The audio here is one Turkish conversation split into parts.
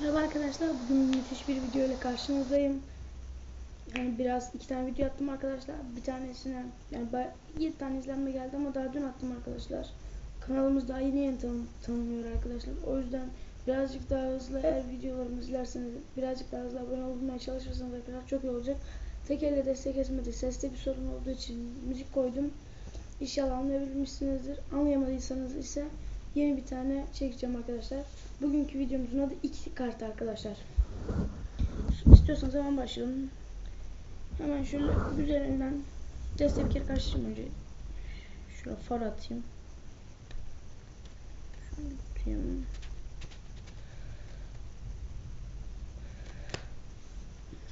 Merhaba arkadaşlar. Bugün müthiş bir video ile karşınızdayım. Yani biraz iki tane video attım arkadaşlar. Bir tanesine yani 7 tane izlenme geldi ama daha dün attım arkadaşlar. Kanalımız daha yeni yeni tanı tanınıyor arkadaşlar. O yüzden birazcık daha hızlı eğer videolarımı izlerseniz birazcık daha hızlı abone olmaya çalışırsanız arkadaşlar çok iyi olacak. Tek elle destek etmedi. Seste bir sorun olduğu için müzik koydum. İnşallah anlayabilmişsinizdir. Anlayamadıysanız ise yeni bir tane çekeceğim arkadaşlar. Bugünkü videomuzun adı iki kart arkadaşlar. İstiyorsanız hemen başlayalım. Hemen şöyle üzerinden deste bir kere karıştırayım önce. Şuraya far atayım. Şöyle tutayım.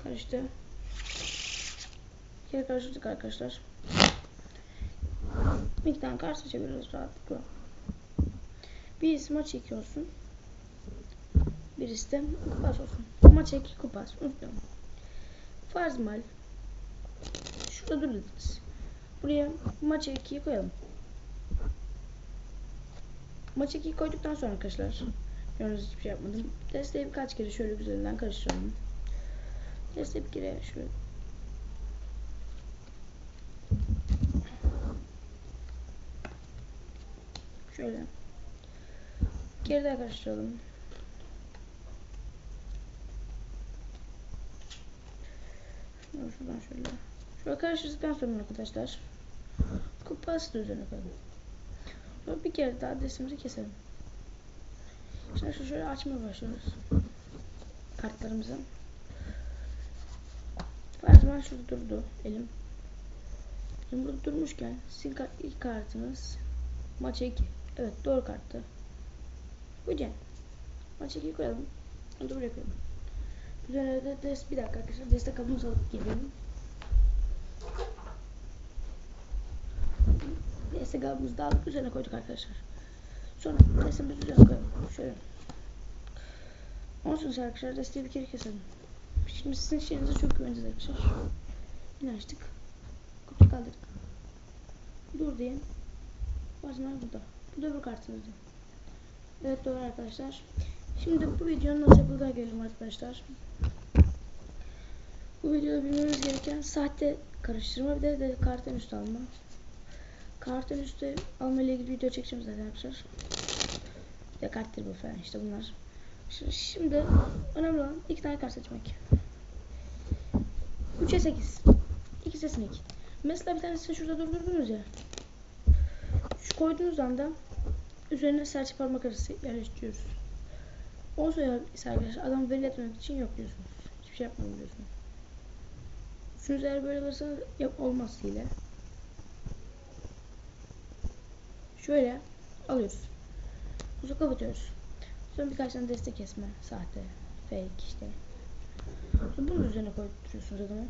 Karıştı. Bir kere karıştırdık arkadaşlar. Bir tane kart seçebiliriz rahatlıkla. Bir maç çekiyorsun. Birisi de kupas olsun. Maç 2 kupas. Unutmayalım. Farz mal. Şurada duracağız. Buraya maç 2'yi koyalım. Maç 2'yi koyduktan sonra arkadaşlar. Yalnız hiçbir şey yapmadım. Desteği birkaç kere şöyle güzelinden karıştıralım. Desteği bir kere şöyle Şöyle. Geride. Şunu şuradan şöyle. Şöyle karıştırdıktan sonra arkadaşlar kupası da üzerine koyalım. Bir kere daha destemizi keselim. Şimdi şu şöyle açmaya başlıyoruz. Kartlarımızı. Her zaman şurada durdu elim. Şimdi burada durmuşken sizin ilk kartınız maça 2. Evet doğru karttı. Güzel. Maça 2'yi koyalım. Onu da koyalım. Üzerine de des bir dakika arkadaşlar destek kabımızı alıp gelelim. Destek kabımızı da alıp üzerine koyduk arkadaşlar. Sonra desteğimizi üzerine koyalım. Şöyle. Sonra arkadaşlar desteği bir kere keselim. Şimdi sizin şeyinize çok güveneceğiz arkadaşlar. Yine açtık. Kutuyu kaldırdık. Dur diye. Bazen burada. Bu da bir kartımızdı. Evet doğru arkadaşlar. Şimdi bu videonun nasıl yapıldığına gelelim arkadaşlar. Bu videoda bilmemiz gereken sahte karıştırma bir de, de kartın üstü alma. Kartın üstü alma ile ilgili video çekeceğim zaten arkadaşlar. Bir de bu falan işte bunlar. Şimdi, şimdi önemli olan iki tane kart seçmek. 3'e 8. İkisi sinek. Mesela bir tanesini şurada durdurdunuz ya. Şu koyduğunuz anda üzerine serçe parmak arası yerleştiriyoruz. Ondan sonra ise arkadaşlar adam belli etmemek için yok diyorsunuz. Hiçbir şey yapmayın diyorsunuz. Şunu eğer böyle alırsanız yap olmaz hile. Şöyle alıyoruz. Kuzu kapatıyoruz. Sonra birkaç tane destek kesme, sahte, fake işte. Sonra bunun üzerine koyduruyorsunuz adamı.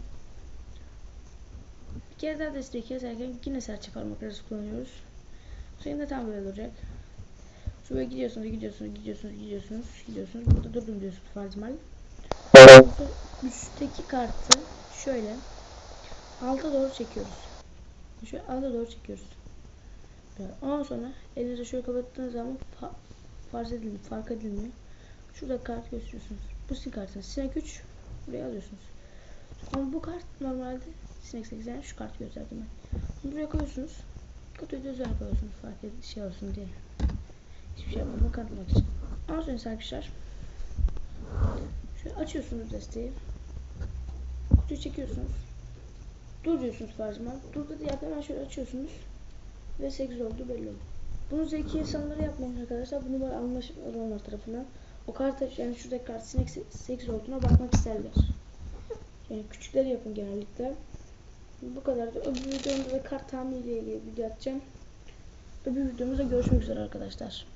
Bir kere daha destek keserken yine serçe parmak arası kullanıyoruz. Sonra yine tam böyle olacak. Sonra gidiyorsunuz, gidiyorsunuz, gidiyorsunuz, gidiyorsunuz, gidiyorsunuz. Burada durdum diyorsunuz farz mal. Üstteki kartı şöyle alta doğru çekiyoruz. Şöyle alta doğru çekiyoruz. Ondan sonra elinizi şöyle kapattığınız zaman fa farz edilmiyor, fark edilmiyor. Şurada kart gösteriyorsunuz. Bu sizin kartınız. Sinek 3 buraya alıyorsunuz. Ama bu kart normalde sinek 8 yani şu kartı gösterdim ben. Bunu buraya koyuyorsunuz. Kutuyu üzerine koyuyorsunuz fark et şey olsun diye. Hiçbir şey yapmadan kanıtlamak için. İse arkadaşlar şöyle açıyorsunuz desteği. Kutuyu çekiyorsunuz. Dur diyorsunuz farzıma. Dur dedi ya hemen şöyle açıyorsunuz. Ve 8 oldu belli oldu. Bunu zeki insanlara yapmayın arkadaşlar. Bunu böyle anlaşılır onlar tarafından. O kart yani şuradaki kart sinek 8 olduğuna bakmak isterler. Yani küçükleri yapın genellikle. Bu kadar da öbür videomda da kart tahminiyle ilgili video atacağım. Öbür videomuzda görüşmek üzere arkadaşlar.